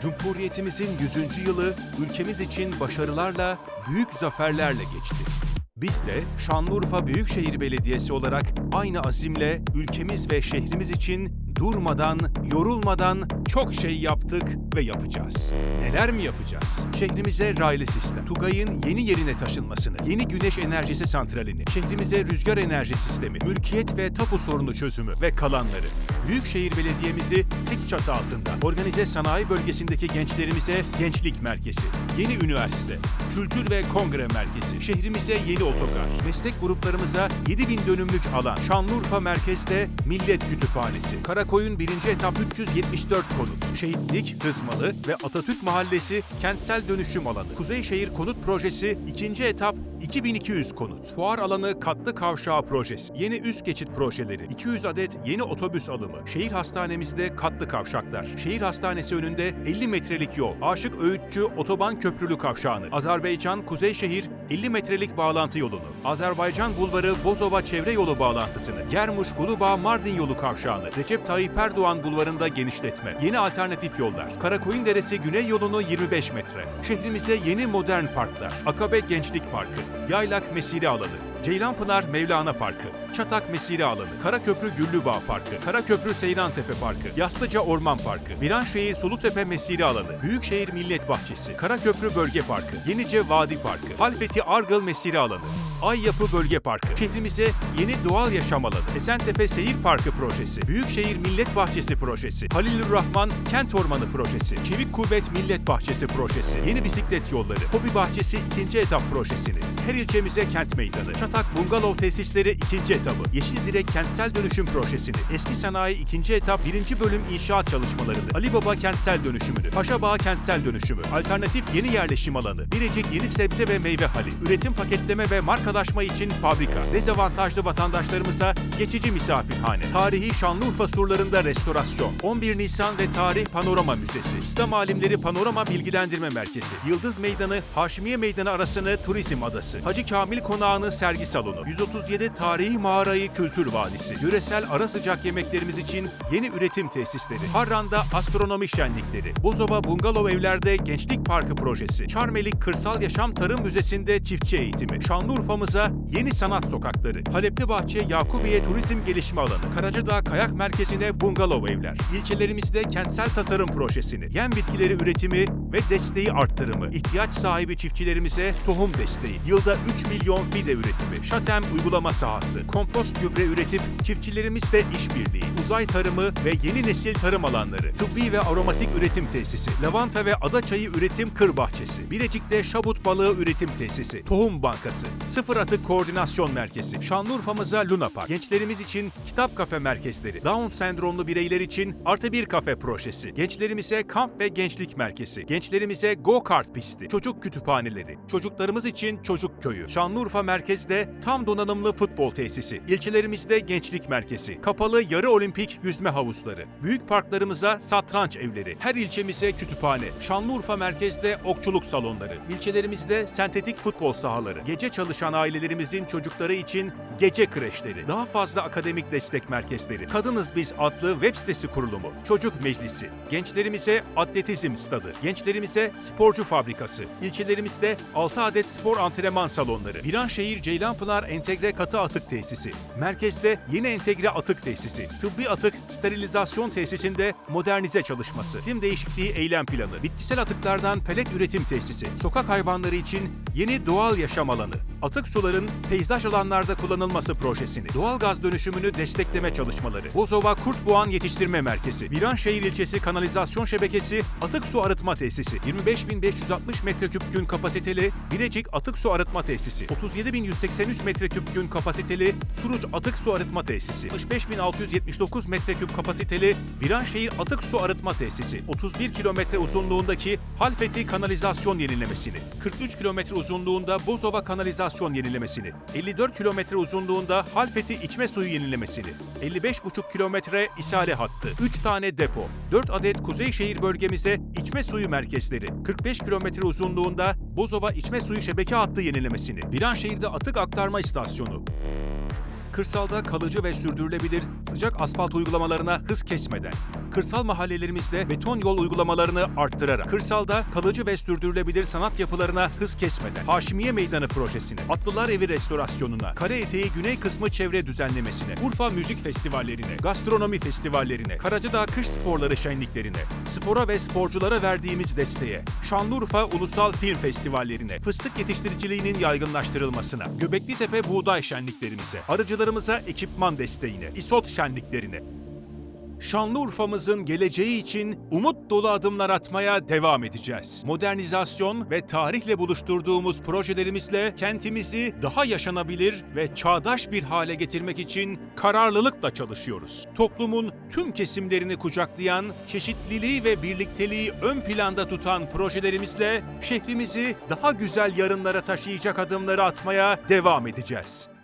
Cumhuriyetimizin 100. yılı ülkemiz için başarılarla, büyük zaferlerle geçti. Biz de Şanlıurfa Büyükşehir Belediyesi olarak aynı azimle ülkemiz ve şehrimiz için durmadan, yorulmadan çok şey yaptık ve yapacağız. Neler mi yapacağız? Şehrimize raylı sistem, TUGAY'ın yeni yerine taşınmasını, yeni güneş enerjisi santralini, şehrimize rüzgar enerji sistemi, mülkiyet ve tapu sorunu çözümü ve kalanları. Büyükşehir Belediye'mizi tek çatı altında, organize sanayi bölgesindeki gençlerimize gençlik merkezi, yeni üniversite, kültür ve kongre merkezi, şehrimize yeni otogar, meslek gruplarımıza 7000 dönümlük alan, Şanlıurfa merkezde Millet Kütüphanesi, Karakoyun 1. etap 374 konut, Şehitlik, Hızmalı ve Atatürk Mahallesi kentsel dönüşüm alanı, Kuzeyşehir Konut Projesi 2. etap 2200 konut, fuar alanı katlı kavşağı projesi, yeni üst geçit projeleri, 200 adet yeni otobüs alımı, şehir hastanemizde katlı kavşaklar, şehir hastanesi önünde 50 metrelik yol, Aşık Öğütçü otoban köprülü kavşağını, Azerbaycan Kuzeyşehir 50 metrelik bağlantı yolunu, Azerbaycan Bulvarı Bozova çevre yolu bağlantısını, Germuş Gulubağ Mardin yolu kavşağını, Recep Tayyip Erdoğan bulvarında genişletme, yeni alternatif yollar, Karakoyun Deresi Güney yolunu 25 metre, şehrimizde yeni modern parklar, Akabe Gençlik Parkı, Yaylak Mesire Alanı, Ceylanpınar Mevlana Parkı, Çatak Mesire Alanı, Karaköprü Güllübağ Parkı, Karaköprü Seyrantepe Parkı, Yaslıca Orman Parkı, Viranşehir Sulutepe Mesire Alanı, Büyükşehir Millet Bahçesi, Karaköprü Bölge Parkı, Yenice Vadi Parkı, Halfeti Argıl Mesire Alanı, Ay Yapı Bölge Parkı, şehrimize yeni doğal yaşam alanı, Esentepe Seyir Parkı projesi, Büyükşehir Millet Bahçesi projesi, Halilur Rahman Kent Ormanı projesi, Çevik Kuvvet Millet Bahçesi projesi, yeni bisiklet yolları, Hobi Bahçesi ikinci etap projesini, her ilçemize kent meydanı, Çatak Bungalov tesisleri ikinci etabı, Yeşil Direk Kentsel Dönüşüm projesini, Eski Sanayi ikinci etap birinci bölüm inşaat çalışmalarını, Ali Baba Kentsel Dönüşümünü, Paşabağ Kentsel Dönüşümü, Alternatif Yeni Yerleşim Alanı, Birecik Yeni Sebze ve Meyve Hali, Üretim Paketleme ve Markalaşma için fabrika, dezavantajlı vatandaşlarımıza geçici misafirhane, Tarihi Şanlıurfa surlarında restorasyon, 11 Nisan ve Tarih Panorama Müzesi, İslam Alimleri Panorama Bilgilendirme Merkezi, Yıldız Meydanı, Haşmiye Meydanı arasını Turizm Adası, Hacı Kamil Konağı'nı sergi salonu, 137 Tarihi Mağarayı Kültür Vadisi, yöresel ara sıcak yemeklerimiz için yeni üretim tesisleri, Harran'da astronomi şenlikleri, Bozova Bungalov Evler'de Gençlik Parkı projesi, Çarmelik Kırsal Yaşam Tarım Müzesi'nde çiftçi eğitimi, Şanlıurfa'mıza yeni sanat sokakları, Halepli Bahçe Yakubiye Turizm Gelişme Alanı, Karacadağ Kayak Merkezi'ne Bungalov Evler, ilçelerimizde kentsel tasarım projesini, yem bitkileri üretimi ve desteği arttırımı, ihtiyaç sahibi çiftçilerimize tohum desteği, yılda 3 milyon fide üretimi, şatem uygulama sahası, kompost gübre üretip çiftçilerimizle işbirliği, uzay tarımı ve yeni nesil tarım alanları, tıbbi ve aromatik üretim tesisi, lavanta ve ada çayı üretim kır bahçesi, Birecik'te şabut balığı üretim tesisi, tohum bankası, sıfır atık koordinasyon merkezi, Şanlıurfa'mıza Luna Park, gençlerimiz için kitap kafe merkezleri, Down sendromlu bireyler için artı bir kafe projesi, gençlerimize kamp ve gençlik merkezi, gençlerimize go-kart pisti, çocuk kütüphaneleri, çocuklarımız için çocuk köyü, Şanlıurfa merkezde tam donanımlı futbol tesisi, ilçelerimizde gençlik merkezi, kapalı yarı olimpik yüzme havuzları, büyük parklarımıza satranç evleri, her ilçemize kütüphane, Şanlıurfa merkezde okçuluk salonları, ilçelerimizde sentetik futbol sahaları, gece çalışan ailelerimizin çocukları için gece kreşleri, daha fazla akademik destek merkezleri, Kadınız Biz adlı web sitesi kurulumu, çocuk meclisi, gençlerimize atletizm stadı, gençlerimize sporcu fabrikası, ilçelerimizde 6 adet spor antrenman salonları, Viranşehir Ceylanpınar Entegre Katı Atık Tesisi, merkezde yeni entegre atık tesisi, tıbbi atık sterilizasyon tesisinde modernize çalışması, iklim değişikliği eylem planı, bitkisel atıklardan pelet üretim tesisi, sokak hayvanları için yeni doğal yaşam alanı, atık suların peyzaj alanlarda kullanılması projesini, doğal gaz dönüşümünü destekleme çalışmaları, Bozova Kurtboğan Yetiştirme Merkezi, Viranşehir ilçesi kanalizasyon şebekesi, atık su arıtma tesisi, 25.560 metreküp gün kapasiteli Birecik Atık Su Arıtma Tesisi, 37.183 metreküp gün kapasiteli Suruç Atık Su Arıtma Tesisi, 65.679 metreküp kapasiteli Viranşehir Atık Su Arıtma Tesisi, 31 kilometre uzunluğundaki Halfeti kanalizasyon yenilemesini, 43 kilometre uzunluğunda Bozova kanalizasyon yenilemesini, 54 kilometre uzunluğunda Halfeti içme suyu yenilemesini, 55,5 kilometre isale hattı, 3 tane depo, 4 adet Kuzeyşehir bölgemize içme suyu merkezleri, 45 kilometre uzunluğunda Bozova içme suyu şebeke hattı yenilemesini, Viranşehir'de atık aktarma istasyonu, kırsalda kalıcı ve sürdürülebilir sıcak asfalt uygulamalarına hız kesmeden, kırsal mahallelerimizde beton yol uygulamalarını arttırarak, kırsalda kalıcı ve sürdürülebilir sanat yapılarına hız kesmeden, Haşimiye Meydanı projesine, Atlılar Evi restorasyonuna, Kare Eteği Güney Kısmı çevre düzenlemesine, Urfa Müzik Festivallerine, gastronomi festivallerine, Karacadağ Kış Sporları şenliklerine, spora ve sporculara verdiğimiz desteğe, Şanlıurfa Ulusal Film Festivallerine, fıstık yetiştiriciliğinin yaygınlaştırılmasına, Göbeklitepe Buğday Şenliklerimize, arıcılarımıza ekipman desteğine, İSOT şenliklerine, Şanlıurfa'mızın geleceği için umut dolu adımlar atmaya devam edeceğiz. Modernizasyon ve tarihle buluşturduğumuz projelerimizle kentimizi daha yaşanabilir ve çağdaş bir hale getirmek için kararlılıkla çalışıyoruz. Toplumun tüm kesimlerini kucaklayan, çeşitliliği ve birlikteliği ön planda tutan projelerimizle şehrimizi daha güzel yarınlara taşıyacak adımları atmaya devam edeceğiz.